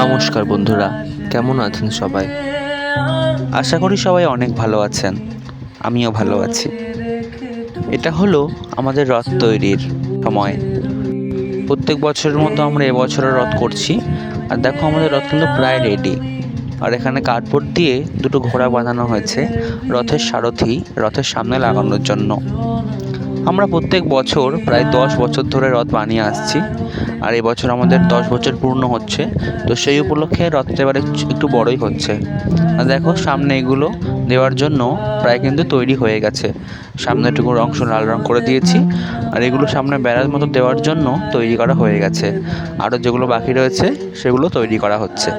নমস্কার বন্ধুরা, কেমন আছেন সবাই? আশা করি সবাই অনেক ভালো আছেন, আমিও ভালো আছি। এটা হলো আমাদের রথ তৈরির সময়। প্রত্যেক বছরের মতো আমরা এবছরও রথ করছি, আর দেখো আমাদের রথ কিন্তু প্রায় রেডি আর এখানে কার্ডবোর্ড দিয়ে দুটো ঘোড়া বাঁধানো হয়েছে, রথের সারথি, রথের সামনে লাগানোর জন্য। আমরা প্রত্যেক বছর প্রায় দশ বছর ধরে রথ বানিয়ে আসছি। আর এবছর আমাদের দশ বছর পূর্ণ হচ্ছে, তো সেই উপলক্ষে রথটা এবারে একটু বড়ই হচ্ছে। আর দেখো সামনে এগুলো দেওয়ার জন্য প্রায় কিন্তু তৈরি হয়ে গেছে। সামনে একটু অংশ লাল রং করে দিয়েছি, আর এগুলো সামনে বেড়ার মতো দেওয়ার জন্য তৈরি করা হয়ে গেছে। আরও যেগুলো বাকি রয়েছে, সেগুলো তৈরি করা হচ্ছে।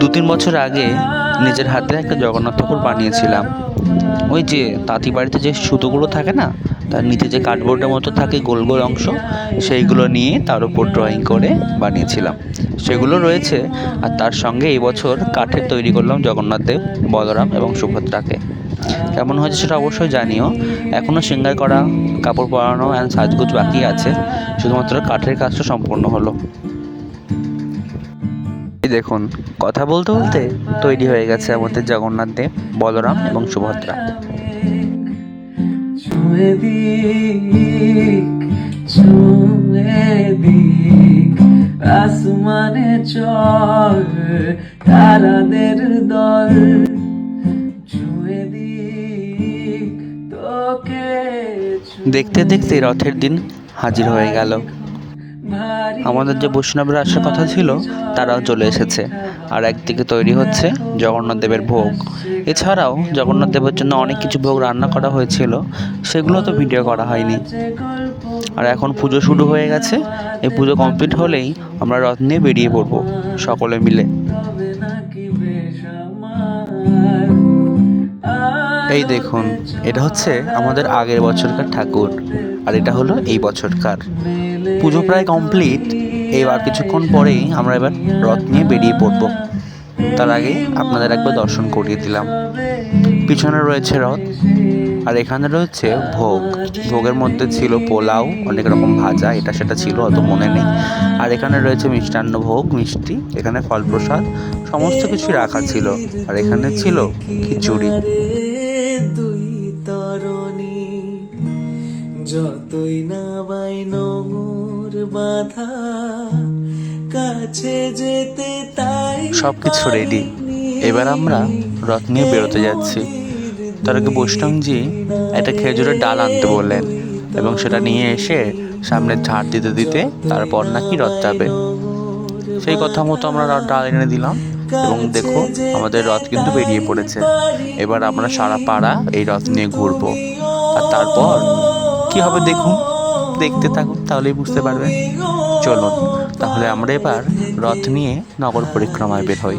দু তিন বছর আগে নিজের হাতে একটা জগন্নাথ ঠাকুর বানিয়েছিলাম। ওই যে তাঁতি বাড়িতে যে সুতোগুলো থাকে না, তার নিচে যে কার্ডবোর্ডের মতো থাকে গোল গোল অংশ, সেইগুলো নিয়ে তার উপর ড্রয়িং করে বানিয়েছিলাম। সেগুলো রয়েছে, আর তার সঙ্গে এই বছর কাঠের তৈরি করলাম জগন্নাথ দেব, বলরাম এবং সুভদ্রাকে। কেমন হয়েছে সেটা অবশ্যই জানিও। এখনও সিঙ্গার করা, কাপড় পরানো অ্যান্ড সাজগুজ বাকি আছে, শুধুমাত্র কাঠের কাজটা সম্পূর্ণ হলো। এই দেখুন কথা বলতে বলতে তৈরি হয়ে গেছে আমাদের জগন্নাথ দেব বলরাম এবং সুভদ্রা। ছুঁয়ে দিক ছুঁয়ে দিক আসমানে চল তারাদের দল। ছুঁয়ে দিক তোকে দেখতে দেখতে রথের দিন হাজির হয়ে গেল। আমাদের যে বৈষ্ণবরা আসার কথা ছিল, তারাও চলে এসেছে। আর একদিকে তৈরি হচ্ছে জগন্নাথ দেবের ভোগ। এছাড়াও জগন্নাথ দেবের জন্য অনেক কিছু ভোগ রান্না করা হয়েছিল, সেগুলো তো ভিডিও করা হয়নি। আর এখন পুজো শুরু হয়ে গেছে। এই পুজো কমপ্লিট হলেই আমরা রথ নিয়ে বেরিয়ে পড়ব, সকলে মিলে। এই দেখুন, এটা হচ্ছে আমাদের আগের বছরকার ঠাকুর, আর এটা হলো এই বছরকার। পুজো প্রায় কমপ্লিট এবার কিছুক্ষণ পরেই আমরা এবার রথ নিয়ে বেরিয়ে পড়ব। তার আগে আপনাদের একবার দর্শন করিয়ে দিলাম। পিছনে রয়েছে রথ, আর এখানে রয়েছে ভোগ। ভোগের মধ্যে ছিল পোলাও, অনেক রকম ভাজা, এটা সেটা ছিল, অত মনে নেই। আর এখানে রয়েছে মিষ্টান্ন ভোগ, মিষ্টি, এখানে ফল প্রসাদ সমস্ত কিছু রাখা ছিল। আর এখানে ছিল খিচুড়ি। যতই না বাই বাধা কাছে যেতে তাই সব কিছু রেডি এবার আমরা রথ নিয়ে বেরোতে যাচ্ছি। তার আগে বৈষ্ণবজি একটা খেজুরের ডাল আনতে বললেন এবং সেটা নিয়ে এসে সামনে ঝাড় দিতে দিতে তারপর নাকি রথ যাবে। সেই কথা মতো আমরা রথ ডাল এনে দিলাম এবং দেখো আমাদের রথ কিন্তু বেরিয়ে পড়েছে। এবার আমরা সারা পাড়া এই রথ নিয়ে ঘুরবো। আর তারপর কি হবে দেখুন। দেখতে থাকুন, তাহলেই বুঝতে পারবেন চলুন, তাহলে আমরা এবার রথ নিয়ে নগর পরিক্রমায় বের হই।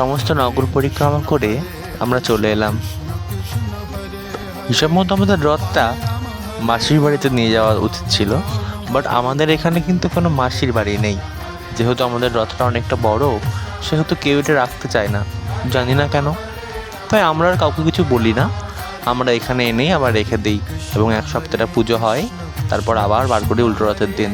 সমস্ত নগর পরিক্রমা করে আমরা চলে এলাম। হিসাব মতো আমাদের রথটা মাসির বাড়িতে নিয়ে যাওয়া উচিত ছিল বাট আমাদের এখানে কিন্তু কোনো মাসির বাড়ি নেই। যেহেতু আমাদের রথটা অনেকটা বড়, সেহেতু কেউ এটা রাখতে চায় না। জানি না কেন। তাই আমরা আর কাউকে কিছু বলি না। আমরা এখানে এনেই আবার রেখে দিই এবং এক সপ্তাহটা পুজো হয়, তারপর আবার বার করি উল্টো রথের দিন।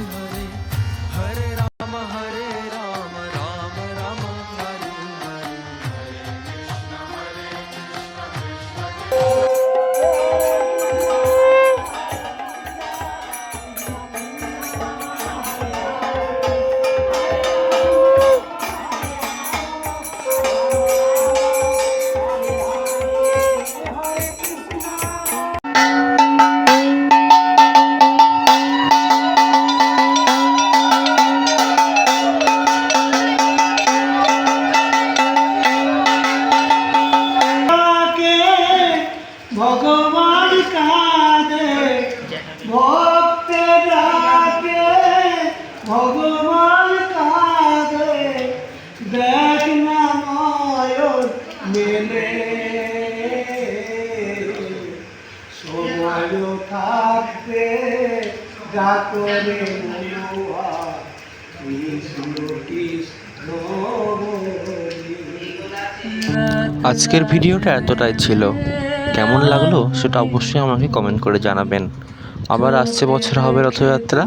ভগবান কাঁদে ভক্তে ডাকে ভগবান কাঁদে, দেখ না মেলে। সময় থাকতে আজকের ভিডিওটা এতটাই ছিল। কেমন লাগল সেটা অবশ্যই আমাকে কমেন্ট করে জানাবেন। আবার আসছে বছর হবে রথযাত্রা,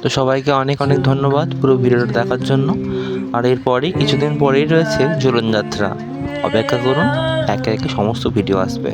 তো সবাইকে অনেক অনেক ধন্যবাদ পুরো ভিডিওটা দেখার জন্য। আর এরপরেই কিছুদিন পরেই রয়েছে ঝুলনযাত্রা অপেক্ষা করুন, একে একে সমস্ত ভিডিও আসবে।